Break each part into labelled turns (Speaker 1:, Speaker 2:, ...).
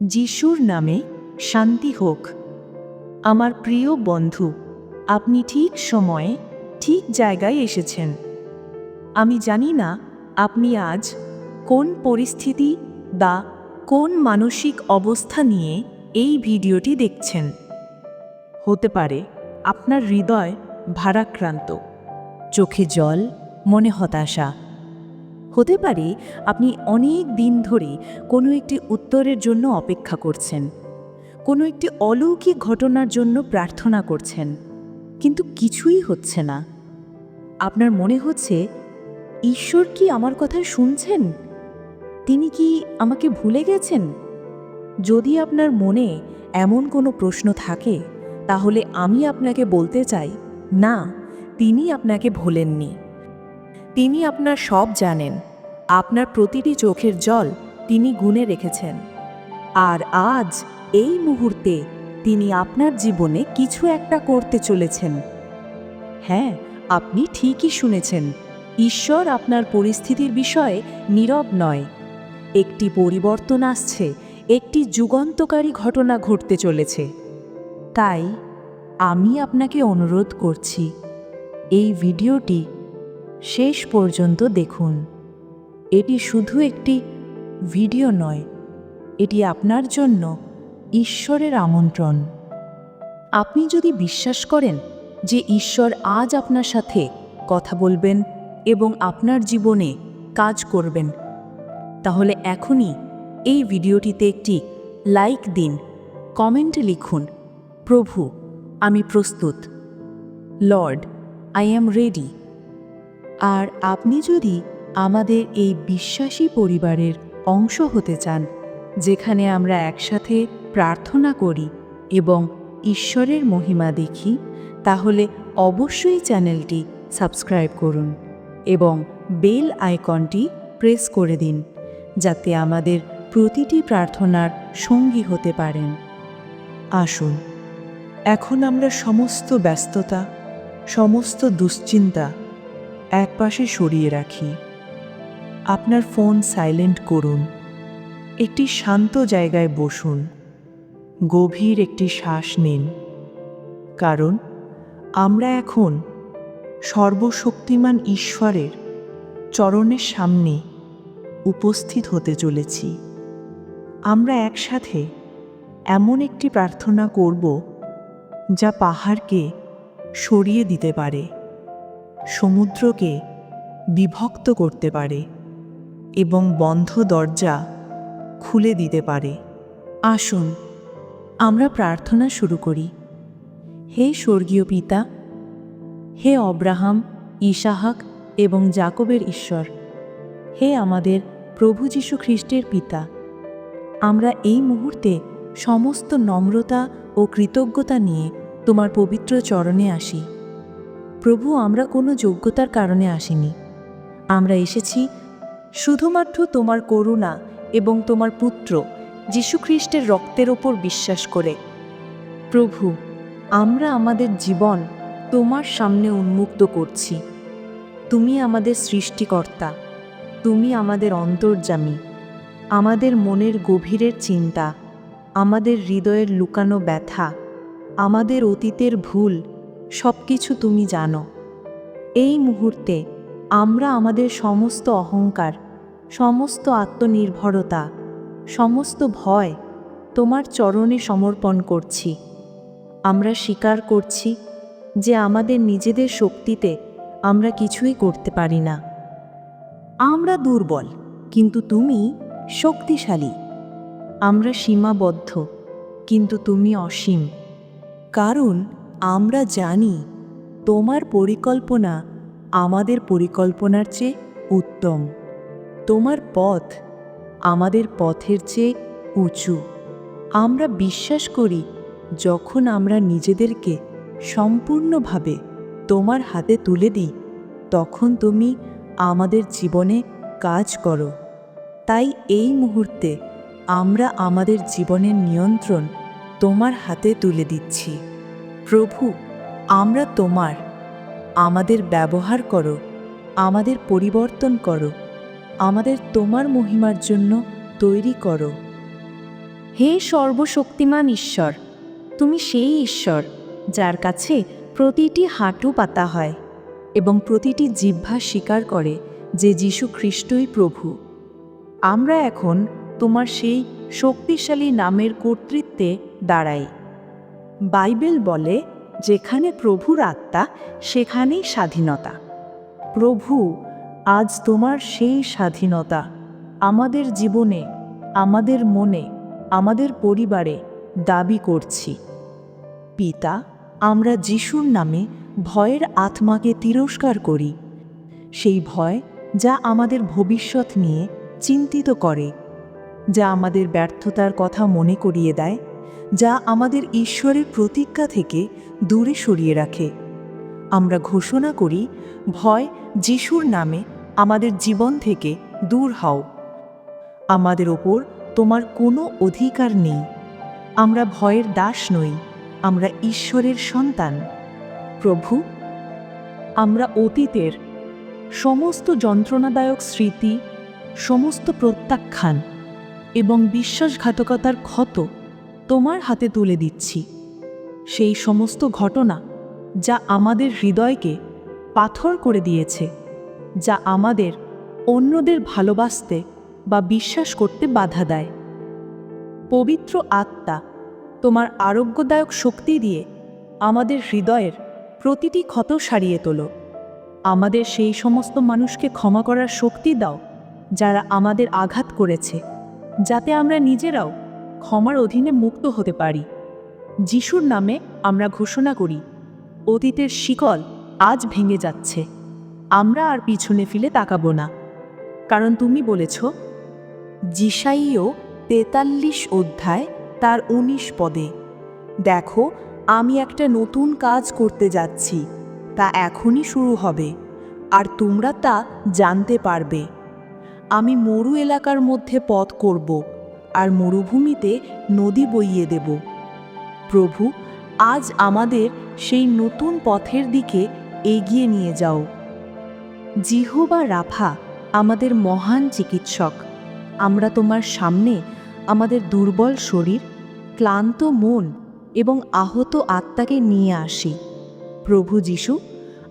Speaker 1: যিশুর নামে শান্তি হোক। আমার প্রিয় বন্ধু, আপনি ঠিক সময়ে, ঠিক জায়গায় এসেছেন। আমি জানি না আপনি আজ কোন পরিস্থিতি বা কোন মানসিক অবস্থা নিয়ে এই ভিডিওটি দেখছেন। হতে পারে আপনার হৃদয় ভারাক্রান্ত। চোখে জল, মনে হতাশা হতে পারে আপনি অনেক দিন ধরে কোনো একটি উত্তরের জন্য অপেক্ষা করছেন, কোনো একটি অলৌকিক ঘটনার জন্য প্রার্থনা করছেন, কিন্তু কিছুই হচ্ছে না। আপনার মনে হচ্ছে, ঈশ্বর কি আমার কথা শুনছেন? তিনি কি আমাকে ভুলে গেছেন? যদি আপনার মনে এমন কোনো প্রশ্ন থাকে, তাহলে আমি আপনাকে বলতে চাই, না, তিনি আপনাকে ভোলেননি। তিনি আপনার সব জানেন। আপনার প্রতিটি চোখের জল তিনি গুনে রেখেছেন। আর আজ, এই মুহূর্তে, তিনি আপনার জীবনে কিছু একটা করতে চলেছেন। হ্যাঁ আপনি ঠিকই শুনেছেন, ঈশ্বর আপনার পরিস্থিতির বিষয়ে নীরব নয়। একটি পরিবর্তন আসছে, একটি যুগান্তকারী ঘটনা ঘটতে চলেছে। তাই, আমি আপনাকে অনুরোধ করছি, এই ভিডিওটি শেষ পর্যন্ত দেখুন। এটি শুধু একটি ভিডিও নয়, এটি আপনার জন্য ঈশ্বরের আমন্ত্রণ। আপনি যদি বিশ্বাস করেন যে ঈশ্বর আজ আপনার সাথে কথা বলবেন এবং আপনার জীবনে কাজ করবেন, তাহলে এখনই এই ভিডিওটিতে একটি লাইক দিন, কমেন্টে লিখুন, প্রভু, আমি প্রস্তুত। Lord, I am ready. আর আপনি যদি আমাদের এই বিশ্বাসী পরিবারের অংশ হতে চান, যেখানে আমরা একসাথে প্রার্থনা করি এবং ঈশ্বরের মহিমা দেখি, তাহলে অবশ্যই চ্যানেলটি সাবস্ক্রাইব করুন এবং বেল আইকনটি প্রেস করে দিন, যাতে আমাদের প্রতিটি প্রার্থনার সঙ্গী হতে পারেন। আসুন, এখন আমরা সমস্ত ব্যস্ততা, সমস্ত দুশ্চিন্তা একপাশে সরিয়ে রাখি। আপনার ফোন সাইলেন্ট করুন। একটি শান্ত জায়গায় বসুন। গভীর একটি শ্বাস নিন। কারণ, আমরা এখন সর্বশক্তিমান ঈশ্বরের চরণের সামনে উপস্থিত হতে চলেছি। আমরা একসাথে এমন একটি প্রার্থনা করব যা পাহাড়কে সরিয়ে দিতে পারে, সমুদ্রকে বিভক্ত করতে পারে। এবং বন্ধ দরজা খুলে দিতে পারে। আসুন, আমরা প্রার্থনা শুরু করি। হে স্বর্গীয় পিতা, হে অব্রাহাম, ইসাহাক এবং জাকবের ঈশ্বর, হে আমাদের প্রভু যীশু খ্রিস্টের পিতা, আমরা এই মুহূর্তে সমস্ত নম্রতা ও কৃতজ্ঞতা নিয়ে তোমার পবিত্র চরণে আসি। প্রভু, আমরা কোনো যোগ্যতার কারণে আসিনি। আমরা এসেছি শুধুমাত্র তোমার করুণা এবং তোমার পুত্র যীশুখ্রিস্টের রক্তের ওপর বিশ্বাস করে। প্রভু, আমরা আমাদের জীবন তোমার সামনে উন্মুক্ত করছি। তুমি আমাদের সৃষ্টিকর্তা, তুমি আমাদের অন্তর্জামী আমাদের মনের গভীরের চিন্তা, আমাদের হৃদয়ের লুকানো ব্যথা, আমাদের অতীতের ভুল সব কিছু তুমি জানো। এই মুহূর্তে আমরা আমাদের সমস্ত অহংকার সমস্ত আত্মনির্ভরতা, সমস্ত ভয় তোমার চরণে সমর্পণ করছি। আমরা স্বীকার করছি যে আমাদের নিজেদের শক্তিতে আমরা কিছুই করতে পারি না। আমরা দুর্বল, কিন্তু তুমি শক্তিশালী। আমরা সীমাবদ্ধ, কিন্তু তুমি অসীম। কারণ আমরা জানি তোমার পরিকল্পনা আমাদের পরিকল্পনার চেয়ে উত্তম। তোমার পথ আমাদের পথের চেয়ে উঁচু। আমরা বিশ্বাস করি, যখন আমরা নিজেদেরকে সম্পূর্ণভাবে তোমার হাতে তুলে দিই, তখন তুমি আমাদের জীবনে কাজ করো। তাই এই মুহূর্তে আমরা আমাদের জীবনের নিয়ন্ত্রণ তোমার হাতে তুলে দিচ্ছি। প্রভু, আমরা তোমার, আমাদের ব্যবহার করো, আমাদের পরিবর্তন করো। আমাদের তোমার মহিমার জন্য তৈরি করো। হে সর্বশক্তিমান ঈশ্বর, তুমি সেই ঈশ্বর যার কাছে প্রতিটি হাঁটু পাতা হয় এবং প্রতিটি জিহ্বা স্বীকার করে যে যীশু খ্রিস্টই প্রভু। আমরা এখন তোমার সেই শক্তিশালী নামের কর্তৃত্বে দাঁড়াই। বাইবেল বলে, যেখানে প্রভুর আত্মা, সেখানেই স্বাধীনতা। প্রভু আজ তোমার সেই স্বাধীনতা। আমাদের জীবনে, আমাদের মনে, আমাদের পরিবারে দাবি করছি। পিতা, আমরা যিশুর নামে ভয়ের আত্মাকে তিরস্কার করি। সেই ভয় যা আমাদের ভবিষ্যৎ নিয়ে চিন্তিত করে, যা আমাদের ব্যর্থতার কথা মনে করিয়ে দেয়, যা আমাদের ঈশ্বরের প্রতিজ্ঞা থেকে দূরে সরিয়ে রাখে। আমরা ঘোষণা করি, ভয় যিশুর নামে আমাদের জীবন থেকে দূর হও। আমাদের ওপর তোমার কোনো অধিকার নেই। আমরা ভয়ের দাস নই, আমরা ঈশ্বরের সন্তান। প্রভু, আমরা অতীতের সমস্ত যন্ত্রণাদায়ক স্মৃতি, সমস্ত প্রত্যাখ্যান এবং বিশ্বাসঘাতকতার ক্ষত তোমার হাতে তুলে দিচ্ছি। সেই সমস্ত ঘটনা যা আমাদের হৃদয়কে পাথর করে দিয়েছে। যা আমাদের অন্যদের ভালোবাসতে বা বিশ্বাস করতে বাধা দেয়। পবিত্র আত্মা তোমার আরোগ্যদায়ক শক্তি দিয়ে আমাদের হৃদয়ের প্রতিটি ক্ষত সারিয়ে তোলো। আমাদের সেই সমস্ত মানুষকে ক্ষমা করার শক্তি দাও যারা আমাদের আঘাত করেছে, যাতে আমরা নিজেরাও ক্ষমার অধীনে মুক্ত হতে পারি। যিশুর নামে আমরা ঘোষণা করি, অতীতের শিকল আজ ভেঙে যাচ্ছে। আমরা আর পিছনে ফিরে তাকাবো না। কারণ তুমি বলেছ জিসাইও তেতাল্লিশ অধ্যায় তার উনিশ পদে, দেখো, আমি একটা নতুন কাজ করতে যাচ্ছি, তা এখনই শুরু হবে, আর তোমরা তা জানতে পারবে। আমি মরু এলাকার মধ্যে পথ করব, আর মরুভূমিতে নদী বইয়ে দেব। প্রভু, আজ আমাদের সেই নতুন পথের দিকে এগিয়ে নিয়ে যাও। জিহোবা রাফা আমাদের মহান চিকিৎসক। আমরা তোমার সামনে আমাদের দুর্বল শরীর, ক্লান্ত মন এবং আহত আত্মাকে নিয়ে আসি। প্রভু যিশু,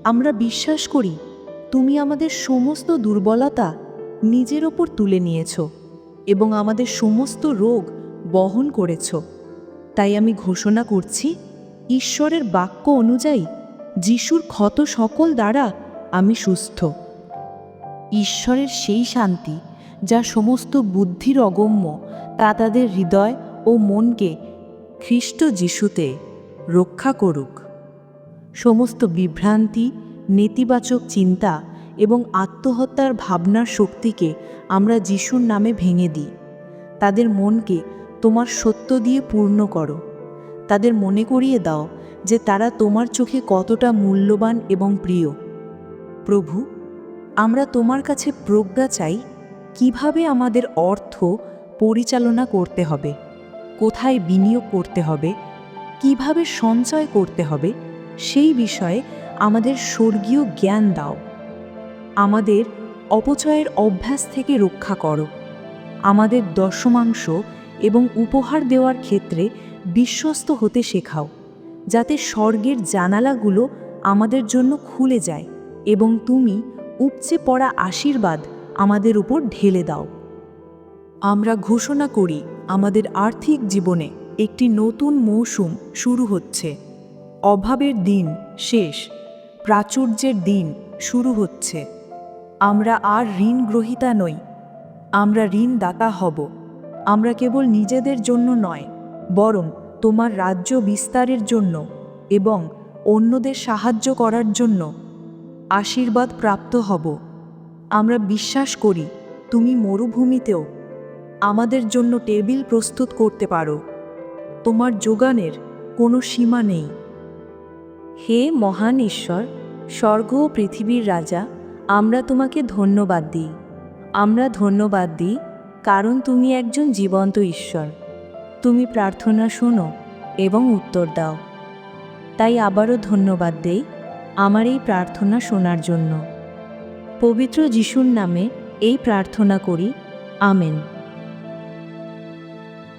Speaker 1: আমরা বিশ্বাস করি তুমি আমাদের সমস্ত দুর্বলতা নিজের ওপর তুলে নিয়েছ এবং আমাদের সমস্ত রোগ বহন করেছ। তাই আমি ঘোষণা করছি, ঈশ্বরের বাক্য অনুযায়ী যিশুর ক্ষত সকল দ্বারা আমি সুস্থ। ঈশ্বরের সেই শান্তি, যা সমস্ত বুদ্ধির অগম্য, তা তাদের হৃদয় ও মনকে খ্রিস্ট যিশুতে রক্ষা করুক। সমস্ত বিভ্রান্তি, নেতিবাচক চিন্তা এবং আত্মহত্যার ভাবনার শক্তিকে আমরা যিশুর নামে ভেঙে দিই। তাদের মনকে তোমার সত্য দিয়ে পূর্ণ করো। তাদের মনে করিয়ে দাও যে তারা তোমার চোখে কতটা মূল্যবান এবং প্রিয়। প্রভু, আমরা তোমার কাছে প্রজ্ঞা চাই কীভাবে আমাদের অর্থ পরিচালনা করতে হবে, কোথায় বিনিয়োগ করতে হবে, কীভাবে সঞ্চয় করতে হবে, সেই বিষয়ে আমাদের স্বর্গীয় জ্ঞান দাও। আমাদের অপচয়ের অভ্যাস থেকে রক্ষা করো। আমাদের দশমাংশ এবং উপহার দেওয়ার ক্ষেত্রে বিশ্বস্ত হতে শেখাও, যাতে স্বর্গের জানালাগুলো আমাদের জন্য খুলে যায়। এবং তুমি উপচে পড়া আশীর্বাদ আমাদের উপর ঢেলে দাও। আমরা ঘোষণা করি, আমাদের আর্থিক জীবনে একটি নতুন মৌসুম শুরু হচ্ছে। অভাবের দিন শেষ, প্রাচুর্যের দিন শুরু হচ্ছে। আমরা আর ঋণ গ্রহিতা নই, আমরা ঋণদাতা হব। আমরা কেবল নিজেদের জন্য নয়, বরং তোমার রাজ্য বিস্তারের জন্য এবং অন্যদের সাহায্য করার জন্য আশীর্বাদ প্রাপ্ত হব। আমরা বিশ্বাস করি, তুমি মরুভূমিতেও আমাদের জন্য টেবিল প্রস্তুত করতে পারো। তোমার যোগানের কোনো সীমা নেই। হে মহান ঈশ্বর, স্বর্গ ও পৃথিবীর রাজা, আমরা তোমাকে ধন্যবাদ দিই। আমরা ধন্যবাদ দিই, কারণ তুমি একজন জীবন্ত ঈশ্বর। তুমি প্রার্থনা শোনো এবং উত্তর দাও। তাই আবারও ধন্যবাদ দেই। আমার এই প্রার্থনা শোনার জন্য। পবিত্র যিশুর নামে এই প্রার্থনা করি। আমেন।